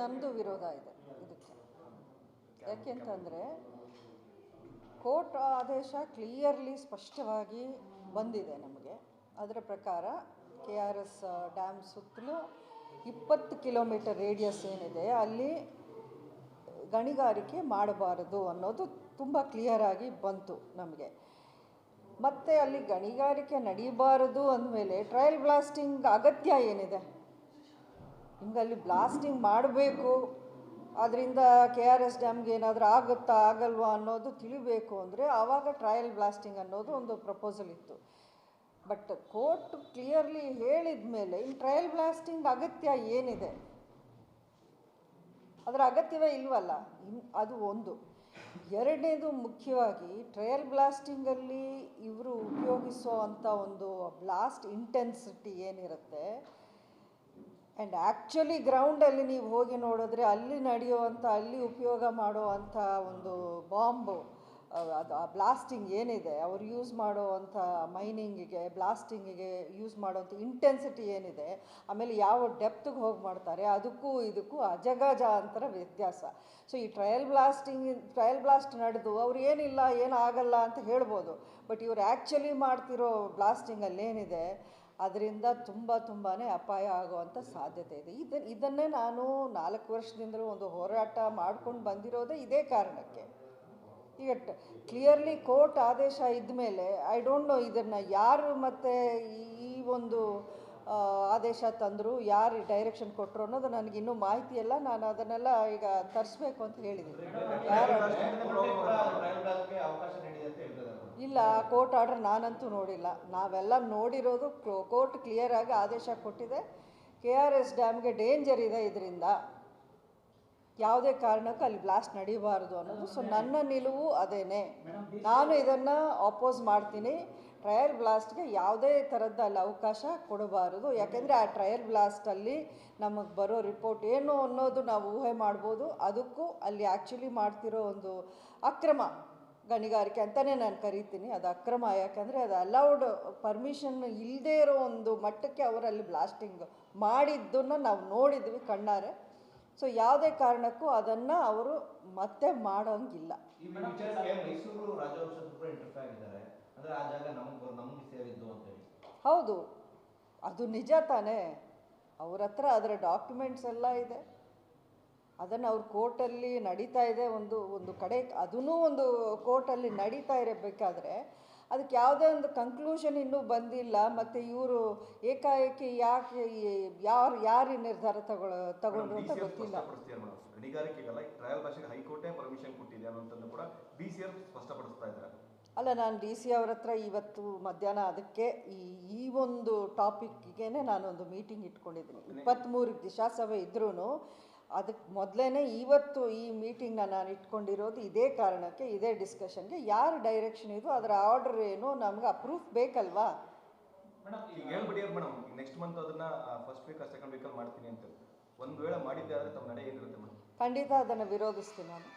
ನಂದು ವಿರೋಧ ಇದೆ ಇದಕ್ಕೆ. ಯಾಕೆಂತಂದರೆ ಕೋರ್ಟ್ ಆದೇಶ ಕ್ಲಿಯರ್ಲಿ ಸ್ಪಷ್ಟವಾಗಿ ಬಂದಿದೆ ನಮಗೆ. ಅದರ ಪ್ರಕಾರ ಕೆ ಆರ್ ಎಸ್ ಡ್ಯಾಮ್ ಸುತ್ತಲೂ ಇಪ್ಪತ್ತು ಕಿಲೋಮೀಟರ್ ರೇಡಿಯಸ್ ಏನಿದೆ ಅಲ್ಲಿ ಗಣಿಗಾರಿಕೆ ಮಾಡಬಾರದು ಅನ್ನೋದು ತುಂಬ ಕ್ಲಿಯರಾಗಿ ಬಂತು ನಮಗೆ. ಮತ್ತು ಅಲ್ಲಿ ಗಣಿಗಾರಿಕೆ ನಡೀಬಾರದು ಅಂದಮೇಲೆ ಟ್ರಯಲ್ ಬ್ಲಾಸ್ಟಿಂಗ್ ಅಗತ್ಯ ಏನಿದೆ? ಹಿಂಗಲ್ಲಿ ಬ್ಲಾಸ್ಟಿಂಗ್ ಮಾಡಬೇಕು. ಅದರಿಂದ ಕೆ ಆರ್ ಎಸ್ ಡ್ಯಾಮ್ಗೆ ಏನಾದರೂ ಆಗುತ್ತಾ, ಆಗಲ್ವಾ ಅನ್ನೋದು ತಿಳಿಬೇಕು ಅಂದರೆ ಆವಾಗ ಟ್ರಯಲ್ ಬ್ಲಾಸ್ಟಿಂಗ್ ಅನ್ನೋದು ಒಂದು ಪ್ರಪೋಸಲ್ ಇತ್ತು. ಬಟ್ ಕೋರ್ಟ್ ಕ್ಲಿಯರ್ಲಿ ಹೇಳಿದ ಮೇಲೆ ಇನ್ನು ಟ್ರಯಲ್ ಬ್ಲಾಸ್ಟಿಂಗ್ ಅಗತ್ಯ ಏನಿದೆ? ಅದರ ಅಗತ್ಯವೇ ಇಲ್ವಲ್ಲ? ಇನ್ ಅದು ಒಂದು. ಎರಡನೇದು ಮುಖ್ಯವಾಗಿ ಟ್ರಯಲ್ ಬ್ಲಾಸ್ಟಿಂಗಲ್ಲಿ ಇವರು ಉಪಯೋಗಿಸೋ ಅಂಥ ಒಂದು ಬ್ಲಾಸ್ಟ್ ಇಂಟೆನ್ಸಿಟಿ ಏನಿರುತ್ತೆ ಆ್ಯಂಡ್ ಆ್ಯಕ್ಚುಲಿ ಗ್ರೌಂಡಲ್ಲಿ ನೀವು ಹೋಗಿ ನೋಡಿದ್ರೆ ಅಲ್ಲಿ ನಡೆಯುವಂಥ, ಅಲ್ಲಿ ಉಪಯೋಗ ಮಾಡುವಂಥ ಒಂದು ಬಾಂಬು ಅದು ಆ ಬ್ಲಾಸ್ಟಿಂಗ್ ಏನಿದೆ, ಅವ್ರು ಯೂಸ್ ಮಾಡುವಂಥ ಮೈನಿಂಗಿಗೆ ಬ್ಲಾಸ್ಟಿಂಗಿಗೆ ಯೂಸ್ ಮಾಡುವಂಥ ಇಂಟೆನ್ಸಿಟಿ ಏನಿದೆ, ಆಮೇಲೆ ಯಾವ ಡೆಪ್ತ್ಗೆ ಹೋಗಿ ಮಾಡ್ತಾರೆ, ಅದಕ್ಕೂ ಇದಕ್ಕೂ ಅಜಗಜಾಂತರ ವ್ಯತ್ಯಾಸ. ಸೊ ಈ ಟ್ರಯಲ್ ಬ್ಲಾಸ್ಟಿಂಗ್ ಟ್ರಯಲ್ ಬ್ಲಾಸ್ಟ್ ನಡೆದು ಅವ್ರು ಏನಿಲ್ಲ, ಏನಾಗಲ್ಲ ಅಂತ ಹೇಳ್ಬೋದು ಬಟ್ ಇವ್ರು ಆ್ಯಕ್ಚುಲಿ ಮಾಡ್ತಿರೋ ಬ್ಲಾಸ್ಟಿಂಗಲ್ಲಿ ಏನಿದೆ ಅದರಿಂದ ತುಂಬ ತುಂಬಾ ಅಪಾಯ ಆಗುವಂಥ ಸಾಧ್ಯತೆ ಇದೆ. ಇದನ್ನು ಇದನ್ನೇ ನಾನು ನಾಲ್ಕು ವರ್ಷದಿಂದಲೂ ಒಂದು ಹೋರಾಟ ಮಾಡ್ಕೊಂಡು ಬಂದಿರೋದೇ ಇದೇ ಕಾರಣಕ್ಕೆ. ಈಗ ಕ್ಲಿಯರ್ಲಿ ಕೋರ್ಟ್ ಆದೇಶ ಇದ್ಮೇಲೆ ಐ ಡೋಂಟ್ ನೋ ಇದನ್ನು ಯಾರು ಮತ್ತು ಈ ಒಂದು ಆದೇಶ ತಂದರು, ಯಾರು ಡೈರೆಕ್ಷನ್ ಕೊಟ್ಟರು ಅನ್ನೋದು ನನಗಿನ್ನೂ ಮಾಹಿತಿ ಎಲ್ಲ ನಾನು ಅದನ್ನೆಲ್ಲ ಈಗ ತರಿಸ್ಬೇಕು ಅಂತ ಹೇಳಿದ್ದೀನಿ. ಯಾರು ಅವಕಾಶ ನೀಡಿದೆ ಅಂತ ಹೇಳ್ತಿದ್ದಾರೆ ಇಲ್ಲ ಕೋರ್ಟ್ ಆರ್ಡರ್ ನಾನಂತೂ ನೋಡಿಲ್ಲ. ನಾವೆಲ್ಲ ನೋಡಿರೋದು ಕೋರ್ಟ್ ಕ್ಲಿಯರಾಗಿ ಆದೇಶ ಕೊಟ್ಟಿದೆ. ಕೆ ಆರ್ ಎಸ್ ಡ್ಯಾಮ್ಗೆ ಡೇಂಜರ್ ಇದೆ ಇದರಿಂದ. ಯಾವುದೇ ಕಾರಣಕ್ಕೂ ಅಲ್ಲಿ ಬ್ಲಾಸ್ಟ್ ನಡೀಬಾರ್ದು ಅನ್ನೋದು. ಸೊ ನನ್ನ ನಿಲುವು ಅದೇನೆ. ನಾನು ಇದನ್ನು ಅಪೋಸ್ ಮಾಡ್ತೀನಿ. ಟ್ರಯಲ್ ಬ್ಲಾಸ್ಟ್ಗೆ ಯಾವುದೇ ಥರದ ಅಲ್ಲಿ ಅವಕಾಶ ಕೊಡಬಾರದು. ಯಾಕೆಂದರೆ ಆ ಟ್ರಯಲ್ ಬ್ಲಾಸ್ಟಲ್ಲಿ ನಮಗೆ ಬರೋ ರಿಪೋರ್ಟ್ ಏನು ಅನ್ನೋದು ನಾವು ಊಹೆ ಮಾಡ್ಬೋದು. ಅದಕ್ಕೂ ಅಲ್ಲಿ ಆ್ಯಕ್ಚುಲಿ ಮಾಡ್ತಿರೋ ಒಂದು ಅಕ್ರಮ ಗಣಿಗಾರಿಕೆ ಅಂತಲೇ ನಾನು ಕರಿತೀನಿ. ಅದು ಅಕ್ರಮ ಯಾಕಂದರೆ ಅದು ಅಲೌಡ್ ಪರ್ಮಿಷನ್ ಇಲ್ಲದೇ ಇರೋ ಒಂದು ಮಟ್ಟಕ್ಕೆ ಅವರಲ್ಲಿ ಬ್ಲಾಸ್ಟಿಂಗ್ ಮಾಡಿದ್ದನ್ನು ನಾವು ನೋಡಿದ್ವಿ ಕಣ್ಣಾರೆ. ಸೊ ಯಾವುದೇ ಕಾರಣಕ್ಕೂ ಅದನ್ನು ಅವರು ಮತ್ತೆ ಮಾಡೋಂಗಿಲ್ಲ. ಈ ವಿಚಾರಕ್ಕೆ ಮೈಸೂರು ರಾಜವಂಶದ ಕೂಡ ಅಂದ್ರೆ ಆ ಜಾಗ ನಮ್ಗೆ ನಮ್ಗೆ ಸೇರಿದ್ದು ಅಂತ ಹೇಳಿ. ಹೌದು. ಅದು ನಿಜ ತಾನೇ. ಅವ್ರ ಹತ್ರ ಅದರ ಡಾಕ್ಯುಮೆಂಟ್ಸ್ ಎಲ್ಲ ಇದೆ. ಅದನ್ನು ಅವ್ರ ಕೋರ್ಟಲ್ಲಿ ನಡೀತಾ ಇದೆ ಒಂದು ಒಂದು ಕಡೆ ಅದೂ ಒಂದು ಕೋರ್ಟಲ್ಲಿ ನಡೀತಾ ಇರಬೇಕಾದ್ರೆ ಅದಕ್ಕೆ ಯಾವುದೇ ಒಂದು ಕನ್ಕ್ಲೂಷನ್ ಇನ್ನೂ ಬಂದಿಲ್ಲ. ಮತ್ತು ಇವರು ಏಕಾಏಕಿ ಯಾಕೆ ಯಾರು ಯಾರು ಈ ನಿರ್ಧಾರ ತಗೊಳ್ಳೋ ತಗೊಂಡ್ರು ಅಂತ ಗೊತ್ತಿಲ್ಲ. ಸ್ಪಷ್ಟಪಡಿಸ್ತೀರಾ ಮೇಡಮ್ ಗಣಿಗಾರಿಕೆಗಲ್ಲ ಟ್ರಯಲ್ ಭಾಷೆಗೆ ಹೈಕೋರ್ಟೇ ಪರ್ಮಿಷನ್ ಕೊಟ್ಟಿದೆ ಅನ್ನೋಂಥದ್ದು ಕೂಡ ಬಿ ಸಿ ಆರ್ ಸ್ಪಷ್ಟಪಡಿಸ್ತಾ ಇದ್ದಾರೆ. ಅಲ್ಲ ನಾನು ಡಿ ಸಿ ಅವ್ರ ಹತ್ರ ಇವತ್ತು ಮಧ್ಯಾಹ್ನ ಅದಕ್ಕೆ ಈ ಈ ಒಂದು ಟಾಪಿಕ್ಗೆ ನಾನೊಂದು ಮೀಟಿಂಗ್ ಇಟ್ಕೊಂಡಿದ್ದೀನಿ. ಇಪ್ಪತ್ತ್ಮೂರು ದಿಶಾಸಭೆ ಇದ್ರೂ ಅದಕ್ಕೆ ಮೊದಲೇ ಇವತ್ತು ಈ ಮೀಟಿಂಗ್ನ ನಾನು ಇಟ್ಕೊಂಡಿರೋದು ಇದೇ ಕಾರಣಕ್ಕೆ ಇದೇ ಡಿಸ್ಕಷನ್ಗೆ ಯಾರು ಡೈರೆಕ್ಷನ್ ಇದು ಅದರ ಆರ್ಡರ್ ಏನು ನಮ್ಗೆ ಅಪ್ರೂಫ್ ಬೇಕಲ್ವಾ? ನೆಕ್ಸ್ಟ್ ಮಂತ್ ಅದನ್ನ ಫಸ್ಟ್ ವೀಕ್ ಸೆಕೆಂಡ್ ವೀಕಲ್ಲಿ ಮಾಡ್ತೀನಿ ಅಂತ ಒಂದು ವೇಳೆ ಮಾಡಿದ್ದೆ ಆದರೆ ತಮ್ಮ ನಡೆ ಏನಿರುತ್ತೆ ಮೇಡಮ್ ಖಂಡಿತ ಅದನ್ನು ವಿರೋಧಿಸ್ತೀನಿ ನಾನು.